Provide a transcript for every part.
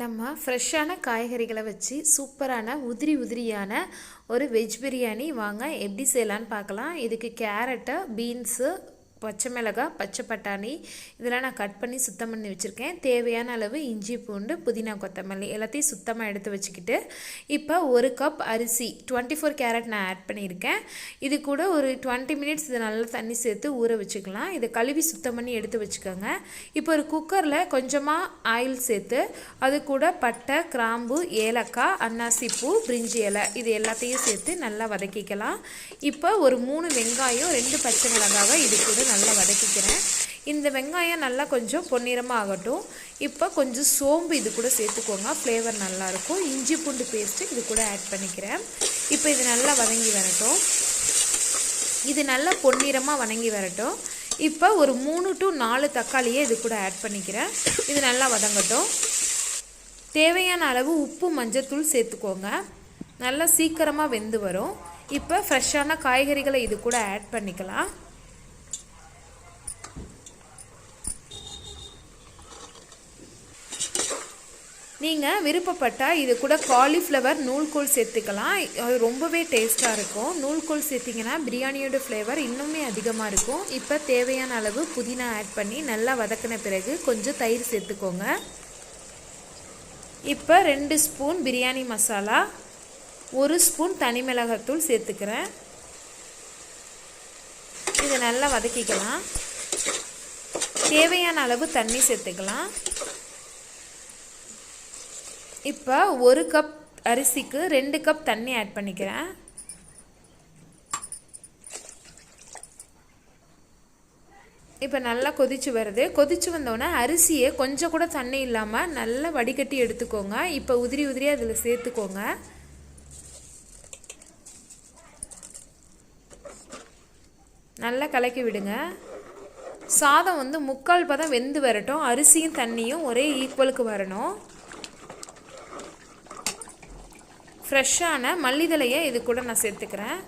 நம்ம ஃப்ரெஷ்ஷான காய்கறிகளை வச்சு சூப்பரான உதிரி உதிரியான ஒரு வெஜ் பிரியாணி வாங்க எப்படி செய்யலான்னு பார்க்கலாம். இதுக்கு கேரட்டு பீன்ஸு பச்சை மிளகாய் பச்சை பட்டாணி இதெல்லாம் நான் கட் பண்ணி சுத்தம் பண்ணி வச்சுருக்கேன். தேவையான அளவு இஞ்சி பூண்டு புதினா கொத்தமல்லி எல்லாத்தையும் சுத்தமாக எடுத்து வச்சுக்கிட்டு இப்போ ஒரு கப் அரிசி டுவெண்ட்டி ஃபோர் கேரட் நான் ஆட் பண்ணியிருக்கேன். இது கூட ஒரு டுவெண்ட்டி மினிட்ஸ் இது நல்லா தண்ணி சேர்த்து ஊற வச்சுக்கலாம். இதை கழுவி சுத்தம் பண்ணி எடுத்து வச்சுக்கோங்க. இப்போ ஒரு குக்கரில் கொஞ்சமாக ஆயில் சேர்த்து அது கூட பட்டை கிராம்பு ஏலக்காய் அன்னாசி பூ பிரிஞ்சி இலை இது எல்லாத்தையும் சேர்த்து நல்லா வதக்கிக்கலாம். இப்போ ஒரு மூணு வெங்காயம் ரெண்டு பச்சை மிளகாவை இது கூட நல்லா வதக்கிக்கிறேன். இந்த வெங்காயம் நல்லா கொஞ்சம் பொன்னிறமாக ஆகட்டும் இப்போ கொஞ்சம் சோம்பு இது கூட சேர்த்துக்கோங்க. ஃப்ளேவர் நல்லாயிருக்கும் இஞ்சி பூண்டு பேஸ்ட்டு இது கூட ஆட் பண்ணிக்கிறேன். இப்போ இது நல்லா வதங்கி வரட்டும். இது நல்லா பொன்னிறமாக வதங்கி வரட்டும். இப்போ ஒரு மூணு டு நாலு தக்காளியை இது கூட ஆட் பண்ணிக்கிறேன். இது நல்லா வதங்கட்டும். தேவையான அளவு உப்பு மஞ்சத்தூள் சேர்த்துக்கோங்க. நல்லா சீக்கிரமாக வெந்து வரும். இப்போ ஃப்ரெஷ்ஷான காய்கறிகளை இது கூட ஆட் பண்ணிக்கலாம். நீங்கள் விருப்பப்பட்டால் இது கூட காலிஃப்ளவர் நூல்கோல் சேர்த்துக்கலாம். அது ரொம்பவே டேஸ்ட்டாக இருக்கும். நூல்கோல் சேர்த்திங்கன்னா பிரியாணியோட ஃப்ளேவர் இன்னுமே அதிகமாக இருக்கும். இப்போ தேவையான அளவு புதினா ஆட் பண்ணி நல்லா வதக்கின பிறகு கொஞ்சம் தயிர் சேர்த்துக்கோங்க. இப்போ ரெண்டு ஸ்பூன் பிரியாணி மசாலா ஒரு ஸ்பூன் தனி மிளகாத்தூள் சேர்த்துக்கிறேன். இதை நல்லா வதக்கிக்கலாம். தேவையான அளவு தண்ணி சேர்த்துக்கலாம். இப்போ ஒரு கப் அரிசிக்கு ரெண்டு கப் தண்ணி ஆட் பண்ணிக்கிறேன். இப்போ நல்லா கொதிச்சு வருது. கொதிச்சு வந்தோடனே அரிசியை கொஞ்சம் கூட தண்ணி இல்லாமல் நல்லா வடிகட்டி எடுத்துக்கோங்க. இப்போ உதிரி உதிரி அதில் சேர்த்துக்கோங்க. நல்லா கலக்கி விடுங்க. சாதம் வந்து முக்கால் பதம் வெந்து வரட்டும். அரிசியும் தண்ணியும் ஒரே ஈக்குவலுக்கு வரணும். ஃப்ரெஷ்ஷான மல்லிதழையை இது கூட நான் சேர்த்துக்கிறேன்.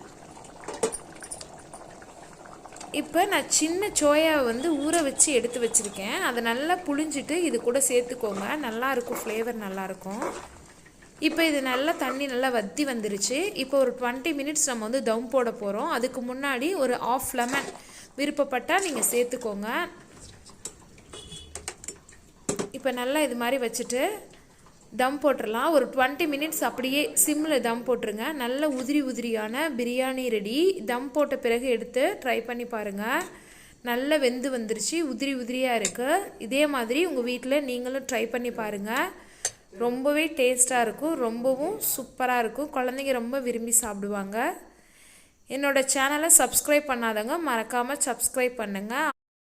இப்போ நான் சின்ன சோயாவை வந்து ஊற வச்சு எடுத்து வச்சுருக்கேன். அதை நல்லா புளிஞ்சிட்டு இது கூட சேர்த்துக்கோங்க. நல்லாயிருக்கும் ஃப்ளேவர் நல்லாயிருக்கும் இப்போ இது நல்லா தண்ணி நல்லா வத்தி வந்துருச்சு. இப்போ ஒரு டுவெண்ட்டி மினிட்ஸ் நம்ம வந்து தம் போட போகிறோம் அதுக்கு முன்னாடி ஒரு ஆஃப் லெமன் விருப்பப்பட்டால் நீங்கள் சேர்த்துக்கோங்க. இப்போ நல்லா இது மாதிரி வச்சுட்டு தம் போட்டுடலாம் ஒரு டுவெண்ட்டி மினிட்ஸ் அப்படியே சிம்மில் தம் போட்டுருங்க. நல்ல உதிரி உதிரியான பிரியாணி ரெடி தம் போட்ட பிறகு எடுத்து ட்ரை பண்ணி பாருங்கள் நல்ல வெந்து வந்துருச்சு. உதிரி உதிரியாக இருக்குது இதே மாதிரி உங்கள் வீட்டில் நீங்களும் ட்ரை பண்ணி பாருங்கள் ரொம்பவே டேஸ்ட்டாக இருக்கும். ரொம்பவும் சூப்பராக இருக்கும். குழந்தைங்க ரொம்ப விரும்பி சாப்பிடுவாங்க. என்னோடய சேனலை சப்ஸ்கிரைப் பண்ணாதவங்க மறக்காமல் சப்ஸ்கிரைப் பண்ணுங்கள்